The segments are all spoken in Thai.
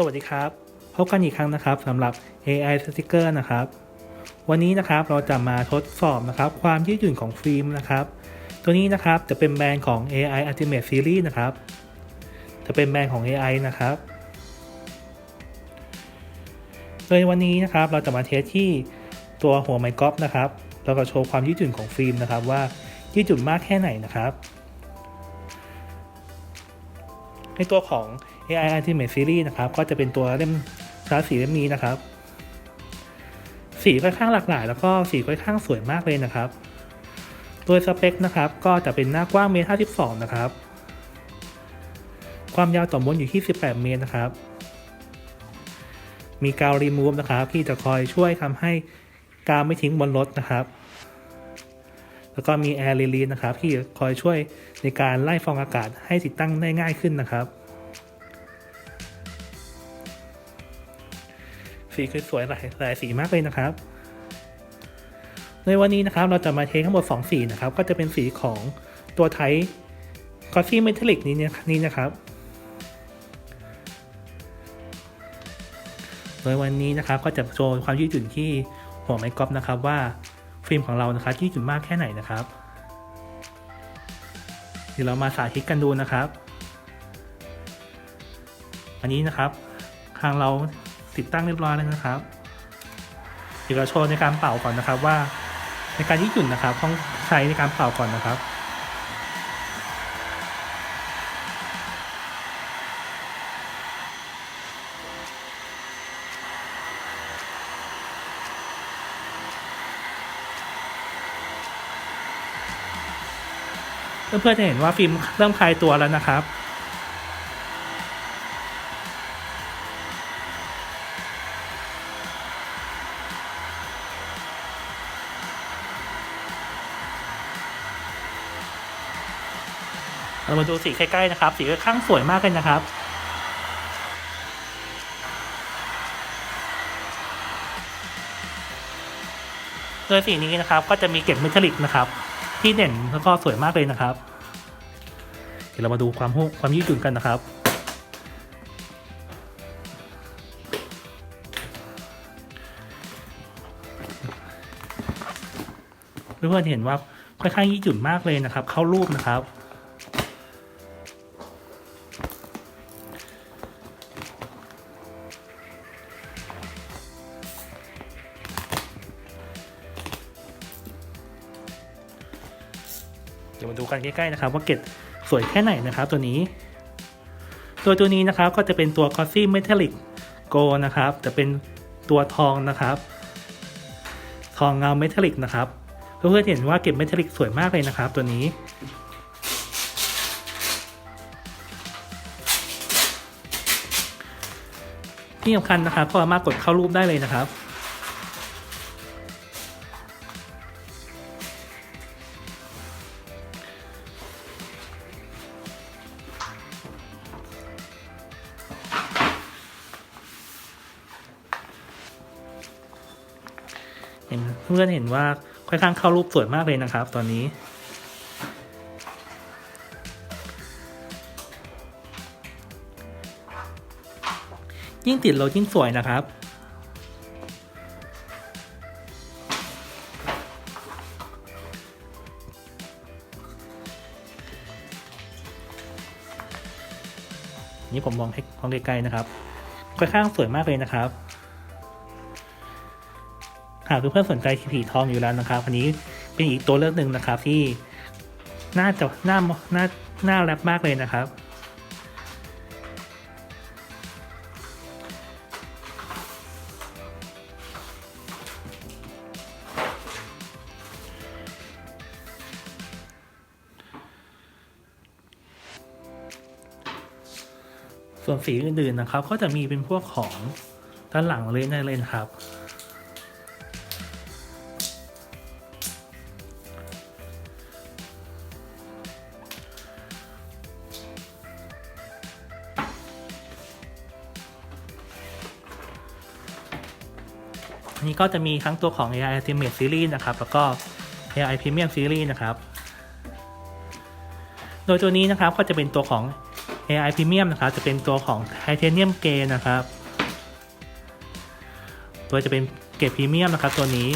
สวัสดีครับ พบกันอีกครั้งนะครับสำหรับ AI Sticker นะครับ วันนี้นะครับเราจะมาทดสอบนะครับความยืดหยุ่นของฟิล์มนะครับ ตัวนี้นะครับจะเป็นแบรนด์ของ AI Ultimate Series นะครับ จะเป็นแบรนด์ของ AI นะครับ โดยวันนี้นะครับเราจะมาเทสที่ตัวหัวไมค์กอฟนะครับ เราก็โชว์ความยืดหยุ่นของฟิล์มนะครับว่ายืดหยุ่นมากแค่ไหนนะครับ ในตัวของ AI Ultimate Series นะครับ ก็จะเป็นตัวเล่มชาร์สีเล่มนี้นะครับ สีค่อนข้างหลากหลาย แล้วก็สีค่อนข้างสวยมากเลยนะครับตัวสเปคนะครับ ก็จะเป็นหน้ากว้างเมตร52 นะครับ ความยาวต่อม้วนอยู่ที่ 18 เมตรนะครับ มีกาวรีมูฟนะครับ ที่จะคอยช่วยทำให้กาวไม่ทิ้งบนรถนะครับ แล้วก็มีแอร์รีลีนนะครับที่คอยช่วยในการไล่ฟองอากาศให้ติดตั้งได้ง่ายขึ้นนะครับสีคือสวยหลายหลายสีมากเลยนะครับ ในวันนี้นะครับเราจะมาเทสทั้งหมด 2 สีนะครับ ก็จะเป็นสีของตัวไทคอฟฟี่เมทัลลิกนี้เนี่ยนี่นะครับ โดยวันนี้นะครับก็จะโชว์ความยืดหยุ่นที่หัวไม้กอล์ฟนะครับว่า ฟิล์มของเรานะครับยืดหยุ่นมากแค่ไหนนะครับ เดี๋ยวเรามาสาธิตกันดูนะครับ อันนี้นะครับทางเราติดตั้งเรียบร้อยแล้วนะครับเดี๋ยวเราโชว์ในการเป่าก่อนนะครับว่า ในการยืดหยุ่นนะครับ ต้องใช้ในการเป่าก่อนนะครับ เพื่อนๆจะเห็นว่าฟิล์มเริ่มคลายตัวแล้วนะครับ เรามาดูสีใกล้ๆนะครับ สีค่อนข้างสวยมากเลยนะครับโดยสีนี้นะครับก็จะมีเกล็ดเมทัลลิกนะครับ ที่เด่นแล้วก็สวยมากเลยนะครับ เดี๋ยวเรามาดูความหูความยืดหยุ่นกันนะครับเพื่อนๆเห็นว่าค่อนข้างยืดหยุ่นมากเลยนะครับ เข้ารูปนะครับ ยวมาดูกันใกล้ๆนะครับ ว่าเกล็ดสวยแค่ไหนนะครับตัวนี้ ตัวตัวนี้นะครับก็จะเป็นตัว g o s s y Metallic Go นะครับจะเป็นตัวทองนะครับ ทองเงาเมทัลลิกนะครับเพื่อนๆเห็นว่าเก็บเมทัลลิกสวยมากเลยนะครับ ตัวนี้ที่สำคัญนะครับก็สามารถกดเข้ารูปได้เลยนะครับ เพื่อนเห็นว่าค่อนข้างเข้ารูปสวยมากเลยนะครับ ตอนนี้ ยิ่งติดเรายิ่งสวยนะครับนี่ผมมองให้มองไกลๆนะครับ ค่อนข้างสวยมากเลยนะครับ หากเพื่อนๆสนใจผีทองอยู่แล้วนะครับอันนี้เป็นอีกตัวเลือกหนึ่งนะครับที่น่าจะน่าน่าน่าแรปมากเลยนะครับ ส่วนสีอื่นๆนะครับ ก็จะมีเป็นพวกของด้านหลังเลยนเลยนะครับ นี้ก็จะมีทั้งตัวของ AI Ultimate Series นะครับ แล้วก็ AI Premium Series นะครับ โดยตัวนี้นะครับก็จะเป็นตัวของ AI Premium นะครับ จะเป็นตัวของ Titanium g r a y นะครับ ตัวจะเป็นเกรดพรีเมียมนะครับ ตัวนี้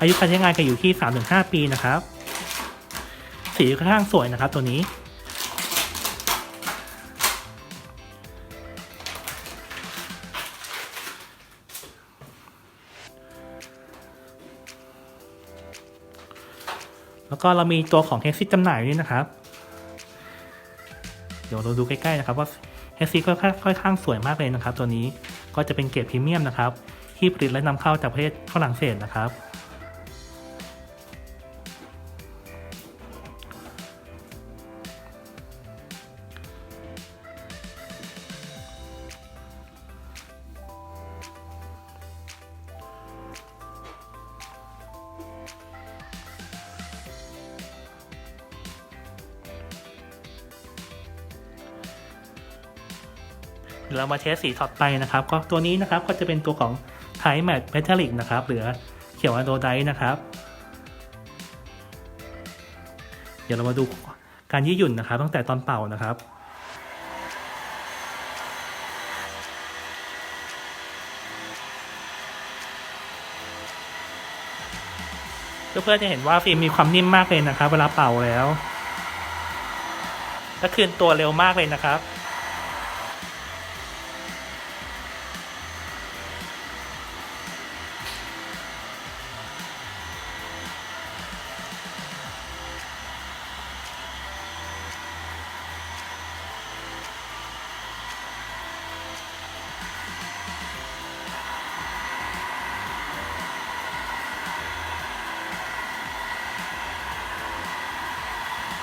อายุการใช้งานก็อยู่ที่ 3-5 ปีนะครับ สีค่อนข้างสวยนะครับตัวนี้ แล้วก็เรามีตัวของเฮซิจำหน่ายด้วยนะครับ เดี๋ยวเราดูใกล้ๆนะครับว่าเฮซิค่อยๆค่อยข้างสวยมากเลยนะครับ ตัวนี้ก็จะเป็นเกรดพรีเมียมนะครับ ที่ผลิตและนำเข้าจากประเทศฝรั่งเศสนะครับ ดี๋ยวเรามาเทสสีถัดไปนะครับ ก็ตัวนี้นะครับก็จะเป็นตัวของไทแมทเมทัลลิกนะครับหรือเขียวอะโดไดนะครับ เดี๋ยวเรามาดูการยืดหยุ่นนะครับ ตั้งแต่ตอนเป่านะครับเพื่อนๆจะเห็นว่าฟิล์มมีความนิ่มมากเลยนะครับ เวลาเป่าแล้วและคืนตัวเร็วมากเลยนะครับ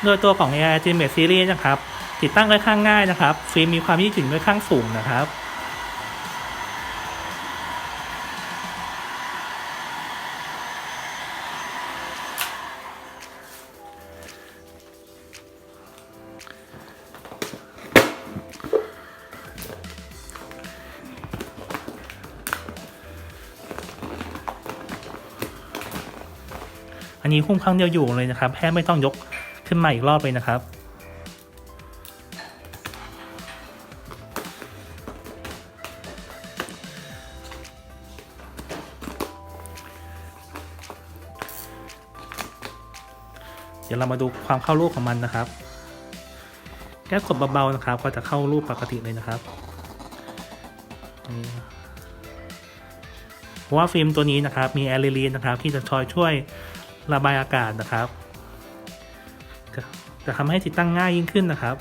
โดยตัวของ AI Ultimate Series นะครับ ติดตั้งค่อนข้างง่ายนะครับฟิล์มมีความยืดหยุ่นค่อนข้างสูงนะครับอันนี้คุ้มครั้งเดียวอยู่เลยนะครับแทบไม่ต้องยก ขึ้นมาอีกรอบเลยนะครับ เดี๋ยวเรามาดูความเข้ารูปของมันนะครับแค่กดเบาๆนะครับก็จะเข้ารูปปกติเลยนะครับเพราะว่าฟิล์มตัวนี้นะครับมีแอลิลีนนะครับที่จะช่วยช่วยระบายอากาศนะครับ จะทำให้ติดตั้งง่ายยิ่งขึ้นนะครับ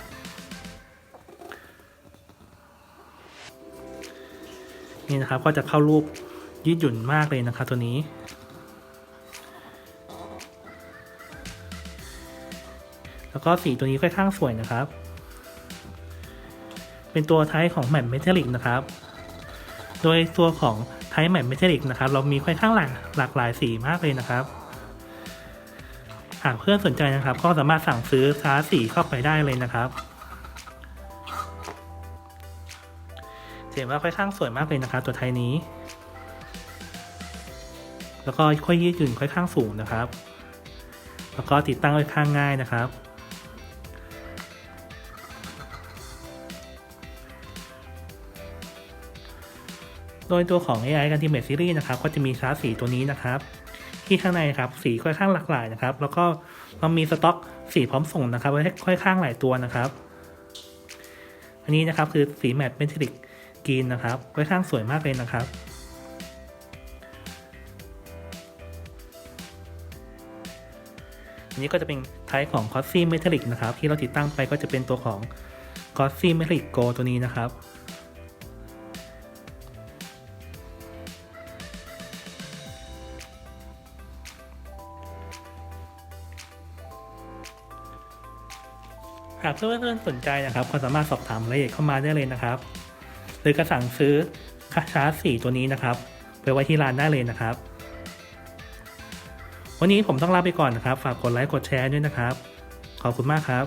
นี่นะครับก็จะเข้ารูปยืดหยุ่นมากเลยนะครับตัวนี้แล้วก็สีตัวนี้ค่อนข้างสวยนะครับ เป็นตัวไทป์ของแมทเมทัลลิกนะครับ โดยตัวของไทป์แมทเมทัลลิกนะครับ เรามีค่อนข้างหลากหลากหลายสีมากเลยนะครับากเพื่อนสนใจนะครับ ก็สามารถสั่งซื้อคลาสีเข้าไปได้เลยนะครับเห็นว่าค่อนข้างสวยมากเลยนะครับ ตัวไทยนี้ แล้วก็ค่อยยืดหยุ่นค่อนข้างสูงนะครับ แล้วก็ติดตั้งค่อนข้างง่ายนะครับโดยตัวของ AI กันทีเม Series นะครับ ก็จะมีคลาสสีตัวนี้นะครับ ที่ข้างในครับสีค่อนข้างหลากหลายนะครับ แล้วก็เรามีสต็อกสีพร้อมส่งนะครับไว้ค่อยข้างหลายตัวนะครับ อันนี้นะครับคือสีแมตต์เมทัลลิกกรีนนะครับค่อนข้างสวยมากเลยนะครับอันนี้ก็จะเป็นไทป์ของ c o s ซี่เมทัลลิกนะครับ ที่เราติดตั้งไปก็จะเป็นตัวของ c o s ซี่เมทัลลิกโกตัวนี้นะครับ หากเพื่อนๆสนใจนะครับก็สามารถสอบถามรายละเอียดเข้ามาได้เลยนะครับ หรือก็สั่งซื้อคาชาร์จสีตัวนี้นะครับไปไว้ที่ร้านได้เลยนะครับ วันนี้ผมต้องลาไปก่อนนะครับ ฝากกดไลค์กดแชร์ด้วยนะครับ ขอบคุณมากครับ